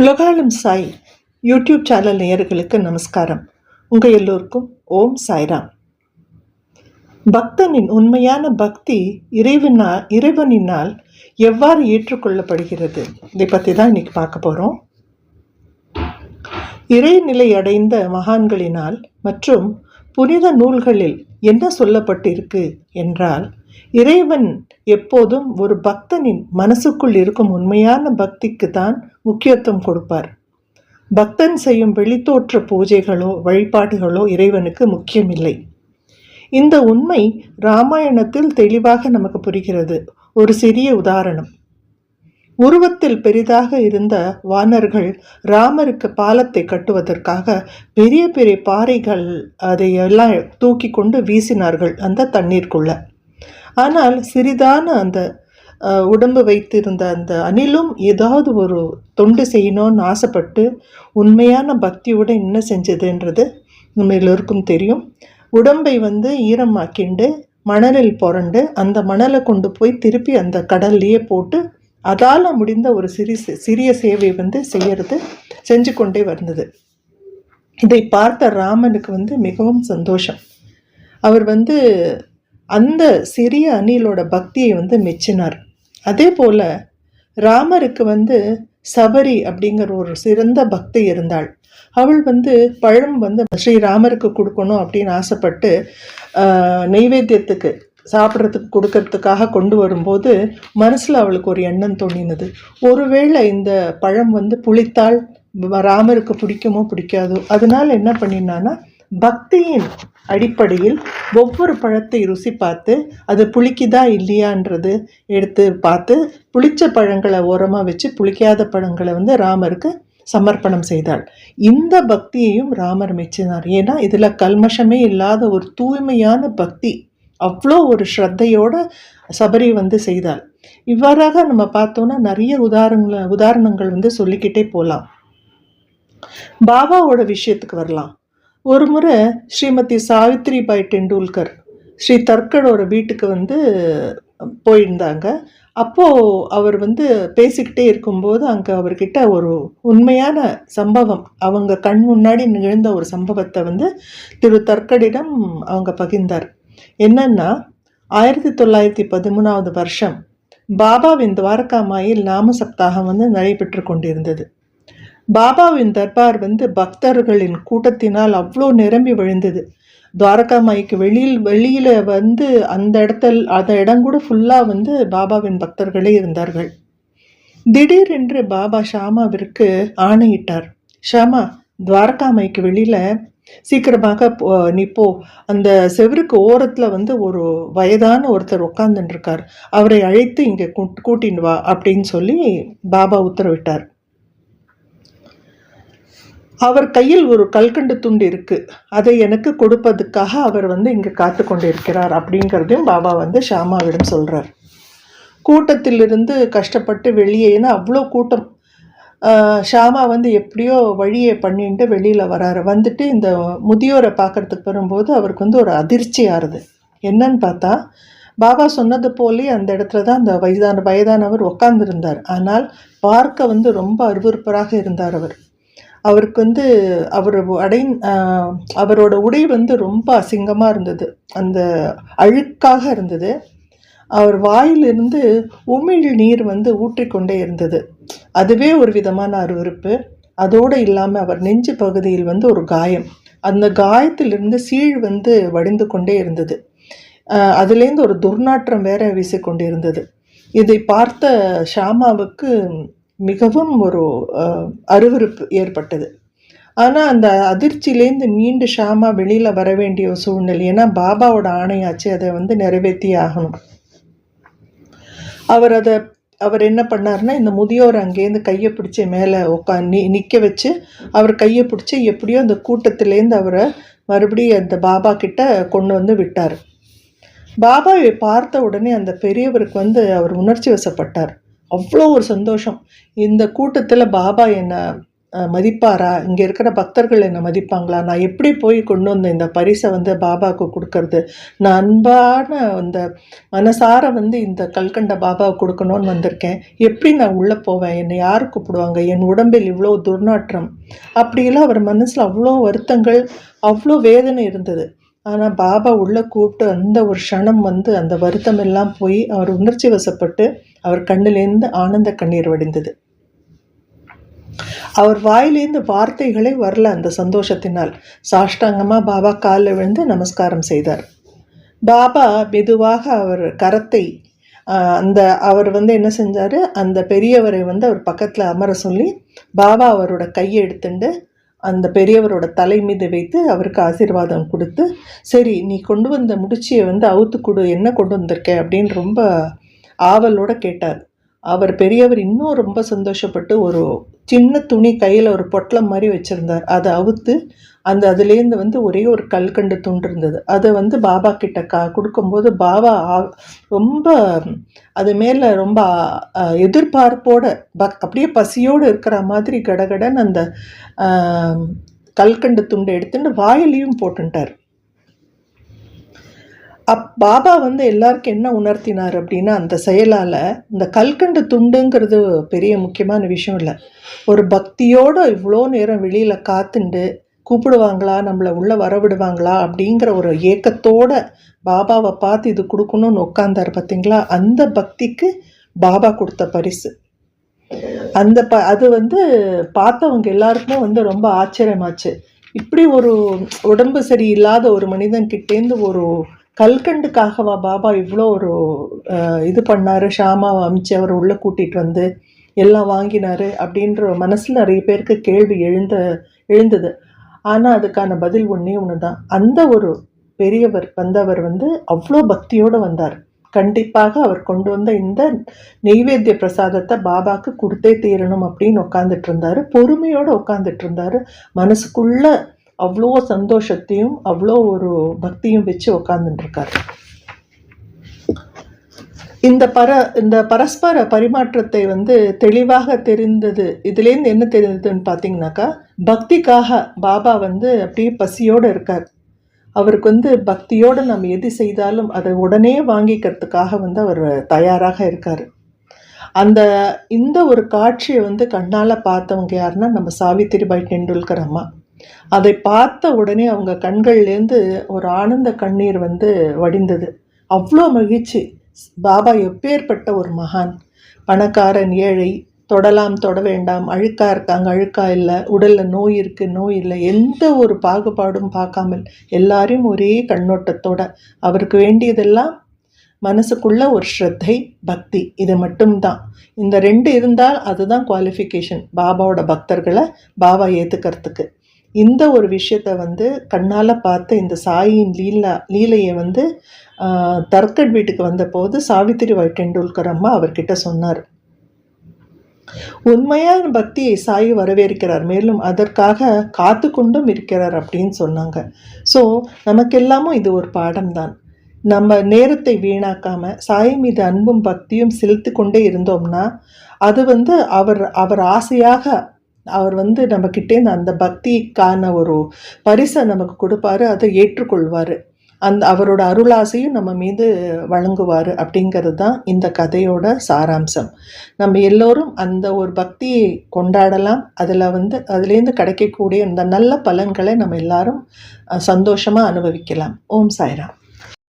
உலகாலம் Sai YouTube channel நேயர்களுக்கு நமஸ்காரம். உங்கள் எல்லோருக்கும் ஓம் சாய்ராம். பக்தனின் உண்மையான பக்தி இறைவனா இறைவனினால் எவ்வாறு ஏற்றுக்கொள்ளப்படுகிறது? இதை பற்றி தான் இன்றைக்கி பார்க்க போகிறோம் இறைநிலை அடைந்த மகான்களினால் மற்றும் புனித நூல்களில் என்ன சொல்லப்பட்டிருக்கு என்றால் இறைவன் எப்போதும் ஒரு பக்தனின் மனசுக்குள் இருக்கும் உண்மையான பக்திக்கு தான் முக்கியத்துவம் கொடுப்பார். பக்தன் செய்யும் வெளித்தோற்ற பூஜைகளோ வழிபாடுகளோ இறைவனுக்கு முக்கியமில்லை. இந்த உண்மை ராமாயணத்தில் தெளிவாக நமக்கு புரிகிறது. ஒரு சிறிய உதாரணம். உருவத்தில் பெரிதாக இருந்த வானர்கள் ராமருக்கு பாலத்தை கட்டுவதற்காக பெரிய பெரிய பாறைகள் அதையெல்லாம் தூக்கி கொண்டு வீசினார்கள் அந்த தண்ணீருக்குள்ள. ஆனால் சிறிதான அந்த உடம்பு வைத்திருந்த அந்த அணிலும் ஏதாவது ஒரு தொண்டு செய்யணும்னு ஆசைப்பட்டு உண்மையான பக்தியோடு என்ன செஞ்சதுன்றது நம்ம எல்லோருக்கும் தெரியும். உடம்பை வந்து ஈரமாக்கிண்டு மணலில் புரண்டு அந்த மணலை கொண்டு போய் திருப்பி அந்த கடல்லையே போட்டு அதால் முடிந்த ஒரு சிறி சிறிய சேவை வந்து செய்யறது செஞ்சு கொண்டே வந்தது. இதை பார்த்த ராமனுக்கு வந்து மிகவும் சந்தோஷம். அவர் வந்து அந்த சிறிய அணிலோட பக்தியை வந்து மெச்சினார். அதே போல் ராமருக்கு வந்து சபரி அப்படிங்கிற ஒரு சிறந்த பக்தி இருந்தாள். அவள் வந்து பழம் வந்து ஸ்ரீராமருக்கு கொடுக்கணும் அப்படின்னு ஆசைப்பட்டு நெய்வேத்தியத்துக்கு சாப்பிட்றதுக்கு கொடுக்கறதுக்காக கொண்டு வரும்போது மனசில் அவளுக்கு ஒரு எண்ணம் தோணினது. ஒருவேளை இந்த பழம் வந்து புளித்தால் ராமருக்கு பிடிக்குமோ பிடிக்காதோ அதனால் என்ன பண்ணினான்னா பக்தியின் அடிப்படையில் ஒவ்வொரு பழத்தை ருசி பார்த்து அது புளிக்குதா இல்லையான்றது எடுத்து பார்த்து புளிச்ச பழங்களை ஓரமாக வச்சு புளிக்காத பழங்களை வந்து ராமருக்கு சமர்ப்பணம் செய்தாள். இந்த பக்தியையும் ராமர் மெச்சினார். ஏன்னா இதில் கல்மஷமே இல்லாத ஒரு தூய்மையான பக்தி. அவ்வளோ ஒரு ஸ்ரத்தையோட சபரி வந்து செய்தாள். இவ்வாறாக நம்ம பார்த்தோம்னா நிறைய உதாரணங்களை உதாரணங்கள் வந்து சொல்லிக்கிட்டே போகலாம் பாபாவோட விஷயத்துக்கு வரலாம். ஒரு முறை ஸ்ரீமதி சாவித்ரிபாய் டெண்டுல்கர் ஸ்ரீ தர்கடோட வீட்டுக்கு வந்து போயிருந்தாங்க. அப்போது அவர் வந்து பேசிக்கிட்டே இருக்கும்போது அங்கே அவர்கிட்ட ஒரு உண்மையான சம்பவம் அவங்க கண் முன்னாடி நிகழ்ந்த ஒரு சம்பவத்தை வந்து திரு தர்கடிடம் அவங்க பகிர்ந்தார். என்னன்னா ஆயிரத்தி தொள்ளாயிரத்தி பதிமூணாவது வருஷம் பாபாவின் துவாரகாமாயில் நாம சப்தாகம் வந்து நடைபெற்று கொண்டிருந்தது. பாபாவின் தர்பார் வந்து பக்தர்களின் கூட்டத்தினால் அவ்வளோ நிரம்பி விழுந்தது. துவாரகா மாய்க்கு வெளியில் வெளியில் வந்து அந்த இடத்துல அந்த இடம் கூட ஃபுல்லாக வந்து பாபாவின் பக்தர்களே இருந்தார்கள். திடீரென்று பாபா ஷாமாவிற்கு ஆணையிட்டார். ஷாமா துவாரகாமைக்கு வெளியில் சீக்கிரமாக போ- நீ போ. அந்த செவருக்கு ஓரத்தில் வந்து ஒரு வயதான ஒருத்தர் உட்கார்ந்துட்டு இருக்கார் அவரை அழைத்து இங்கே கூட்டின்னு வா அப்படின்னு சொல்லி பாபா உத்தரவிட்டார். அவர் கையில் ஒரு கல்கண்டு துண்டு இருக்குது அதை எனக்கு கொடுப்பதுக்காக அவர் வந்து இங்கே காத்து கொண்டிருக்கிறார் அப்படிங்கிறதையும் பாபா வந்து ஷாமாவிடம் சொல்கிறார் கூட்டத்திலிருந்து கஷ்டப்பட்டு வெளியேன்னா அவ்வளோ கூட்டம். ஷாமா வந்து எப்படியோ வழியை பண்ணிட்டு வெளியில் வராரு. வந்துட்டு இந்த முதியோரை பார்க்கறதுக்கு வரும்போது அவருக்கு வந்து ஒரு அதிர்ச்சி ஆறுது. என்னன்னு பார்த்தா பாபா சொன்னது போலே அந்த இடத்துல தான் அந்த வயதான வயதானவர் உட்காந்துருந்தார் ஆனால் பார்க்க வந்து ரொம்ப அருவருப்பராக இருந்தார் அவர். அவருக்கு வந்து அவர் அடை அவரோட உடை வந்து ரொம்ப அசிங்கமாக இருந்தது. அந்த அழுக்காக இருந்தது. அவர் வாயிலிருந்து உமிழ் நீர் வந்து ஊற்றிக்கொண்டே இருந்தது. அதுவே ஒரு விதமான அருவருப்பு. அதோடு இல்லாமல் அவர் நெஞ்சு பகுதியில் வந்து ஒரு காயம். அந்த காயத்திலிருந்து சீழ் வந்து வடிந்து கொண்டே இருந்தது. அதுலேருந்து ஒரு துர்நாற்றம் வேற வீசிக்கொண்டு இருந்தது இதை பார்த்த ஷாமாவுக்கு மிகவும் ஒரு அருவறுப்பு அருவருப்பு ஏற்பட்டது. ஆனால் அந்த அதிர்ச்சியிலேருந்து மீண்டு ஷாமா வெளியில் வர வேண்டிய சூழ்நிலை ஏன்னா பாபாவோட ஆணையாச்சு அதை வந்து நிறைவேற்றி ஆகணும். அவர் அதை அவர் என்ன பண்ணாருன்னா இந்த முதியோர் அங்கேருந்து கையை பிடிச்சி மேலே உட்கா நி நிற்க வச்சு அவர் கையை பிடிச்சி எப்படியோ அந்த கூட்டத்திலேருந்து அவரை மறுபடியும் அந்த பாபா கிட்ட கொண்டு வந்து விட்டார். பாபாவை பார்த்த உடனே அந்த பெரியவருக்கு வந்து அவர் உணர்ச்சி வசப்பட்டார். அவ்வளோ ஒரு சந்தோஷம். இந்த கூட்டத்தில் பாபா என்னை மதிப்பாரா? இங்கே இருக்கிற பக்தர்கள் என்னை மதிப்பாங்களா? நான் எப்படி போய் கொண்டு வந்த இந்த பரிசை வந்து பாபாவுக்கு கொடுக்கறது? நான் அன்பான அந்த மனசார வந்து இந்த கல்கண்ட பாபாவுக்கு கொடுக்கணும்னு வந்திருக்கேன். எப்படி நான் உள்ளே போவேன்? என்னை யார் கூப்பிடுவாங்க? என் உடம்பில் இவ்வளோ துர்நாற்றம். அப்படியெல்லாம் அவர் மனசில் அவ்வளோ வருத்தங்கள் அவ்வளோ வேதனை இருந்தது. ஆனால் பாபா உள்ளே கூப்பிட்டு அந்த ஒரு க்ஷணம் வந்து அந்த வருத்தம் எல்லாம் போய் அவர் உணர்ச்சி வசப்பட்டு அவர் கண்ணிலேருந்து ஆனந்த கண்ணீர் வடிந்தது. அவர் வாயிலேருந்து வார்த்தைகளே வரல அந்த சந்தோஷத்தினால். சாஷ்டாங்கமாக பாபா காலில் விழுந்து நமஸ்காரம் செய்தார். பாபா மெதுவாக அவர் கரத்தை அந்த அவர் வந்து என்ன செஞ்சார்? அந்த பெரியவரை வந்து அவர் பக்கத்தில் அமர சொல்லி பாபா அவரோட கையை எடுத்துட்டு அந்த பெரியவரோட தலை மீது வைத்து அவருக்கு ஆசீர்வாதம் கொடுத்து சரி நீ கொண்டு வந்த முடிச்சியை வந்து அவுத்து கொடு என்ன கொண்டு வந்திருக்க? அப்படின்னு ரொம்ப ஆவலோடு கேட்டார். அவர் பெரியவர் இன்னும் ரொம்ப சந்தோஷப்பட்டு ஒரு சின்ன துணி கையில் ஒரு பொட்டலம் மாதிரி வச்சுருந்தார். அதை அவுத்து அந்த அதுலேருந்து வந்து ஒரே ஒரு கல்கண்டு துண்டு இருந்தது. அதை வந்து பாபா கிட்ட கா கொடுக்கும்போது பாபா ஆ- ரொம்ப அது மேலே ரொம்ப எதிர்பார்ப்போட பக் அப்படியே பசியோடு இருக்கிற மாதிரி கடகடன் அந்த கல்கண்டு துண்டை எடுத்துட்டு வாயிலையும் போட்டுட்டார் அப் பாபா வந்து எல்லாருக்கும் என்ன உணர்த்தினார் அப்படின்னா அந்த செயலால் இந்த கல்கண்டு துண்டுங்கிறது பெரிய முக்கியமான விஷயம் இல்லை. ஒரு பக்தியோடு இவ்வளோ நேரம் வெளியில் காத்துண்டு கூப்பிடுவாங்களா நம்மளை உள்ளே வரவிடுவாங்களா அப்படிங்கிற ஒரு ஏக்கத்தோட பாபாவை பார்த்து இது கொடுக்கணும்னு உட்காந்தார் பார்த்தீங்களா அந்த பக்திக்கு பாபா கொடுத்த பரிசு. அந்த ப அது வந்து பார்த்தவங்க எல்லாருக்குமே வந்து ரொம்ப ஆச்சரியமாச்சு. இப்படி ஒரு உடம்பு சரியில்லாத ஒரு மனிதன் கிட்டேருந்து ஒரு கல்கண்டுக்காகவா பாபா இவ்வளோ ஒரு இது பண்ணாரு ஷாமாவை அமிச்சு அவர் உள்ளே கூட்டிகிட்டு வந்து எல்லாம் வாங்கினாரு அப்படின்ற மனசில் நிறைய பேருக்கு கேள்வி எழுந்த எழுந்தது. ஆனால் அதுக்கான பதில் ஒன்றே ஒன்று தான் அந்த ஒரு பெரியவர் வந்தவர் வந்து அவ்வளோ பக்தியோடு வந்தார். கண்டிப்பாக அவர் கொண்டு வந்த இந்த நெய்வேத்திய பிரசாதத்தை பாபாக்கு கொடுத்தே தீரணும் அப்படின்னு உட்காந்துட்டு இருந்தார். பொறுமையோடு உட்காந்துட்டு இருந்தார். மனசுக்குள்ளே அவ்வளோ சந்தோஷத்தையும் அவ்வளோ ஒரு பக்தியும் வச்சு உக்காந்துட்டுருக்காரு இந்த பர இந்த பரஸ்பர பரிமாற்றத்தை வந்து தெளிவாக தெரிந்தது. இதுலேருந்து என்ன தெரிந்ததுன்னு பார்த்தீங்கன்னாக்கா பக்திக்காக பாபா வந்து அப்படியே பசியோடு இருக்கார். அவருக்கு வந்து பக்தியோடு நம்ம எது செய்தாலும் அதை உடனே வாங்கிக்கிறதுக்காக வந்து அவர் தயாராக இருக்கார். அந்த இந்த ஒரு காட்சியை வந்து கண்ணால் பார்த்தவங்க யாருன்னா நம்ம சாவித்திரிபாய் டெண்டுல்கர் அம்மா. அதை பார்த்த உடனே அவங்க கண்கள்லேருந்து ஒரு ஆனந்த கண்ணீர் வந்து வடிந்தது. அவ்வளோ மகிழ்ச்சி. பாபா எப்பேற்பட்ட ஒரு மகான். பணக்காரன் ஏழை தொடலாம் தொட வேண்டாம் அழுக்கா இருக்காங்க அழுக்கா இல்லை உடலில் நோய் இருக்குது நோய் இல்லை எந்த ஒரு பாகுபாடும் பார்க்காமல் எல்லாரையும் ஒரே கண்ணோட்டத்தோட அவருக்கு வேண்டியதெல்லாம் மனசுக்குள்ள ஒரு ஸ்ரத்தை பக்தி இது மட்டும்தான். இந்த ரெண்டு இருந்தால் அதுதான் குவாலிஃபிகேஷன் பாபாவோட பக்தர்களை பாபா ஏற்றுக்கிறதுக்கு இந்த ஒரு விஷயத்தை வந்து கண்ணால் பார்த்து இந்த சாயின் லீலா லீலையை வந்து ஆஹ், தர்கட் வீட்டுக்கு வந்தபோது சாவித்திரி பாய் டெண்டுல்கர் அம்மா அவர்கிட்ட சொன்னார். உண்மையான பக்தியை சாய் வரவேற்கிறார் மேலும் அதற்காக காத்து கொண்டும் இருக்கிறார் அப்படின்னு சொன்னாங்க. ஸோ நமக்கெல்லாமும் இது ஒரு பாடம்தான். நம்ம நேரத்தை வீணாக்காம சாய் மீது அன்பும் பக்தியும் செலுத்தி கொண்டே இருந்தோம்னா அது வந்து அவர் அவர் ஆசையாக அவர் வந்து நம்மக்கிட்டேருந்து அந்த பக்திக்கான ஒரு பரிசை நமக்கு கொடுப்பாரு அதை ஏற்றுக்கொள்வார். அந்த அவரோட அருளாசையும் நம்ம மீது வழங்குவார் அப்படிங்கிறது தான் இந்த கதையோட சாராம்சம். நம்ம எல்லோரும் அந்த ஒரு பக்தியை கொண்டாடலாம். அதில் வந்து அதுலேருந்து கிடைக்கக்கூடிய இந்த நல்ல பலன்களை நம்ம எல்லாரும் சந்தோஷமாக அனுபவிக்கலாம். ஓம் சாய்ராம்.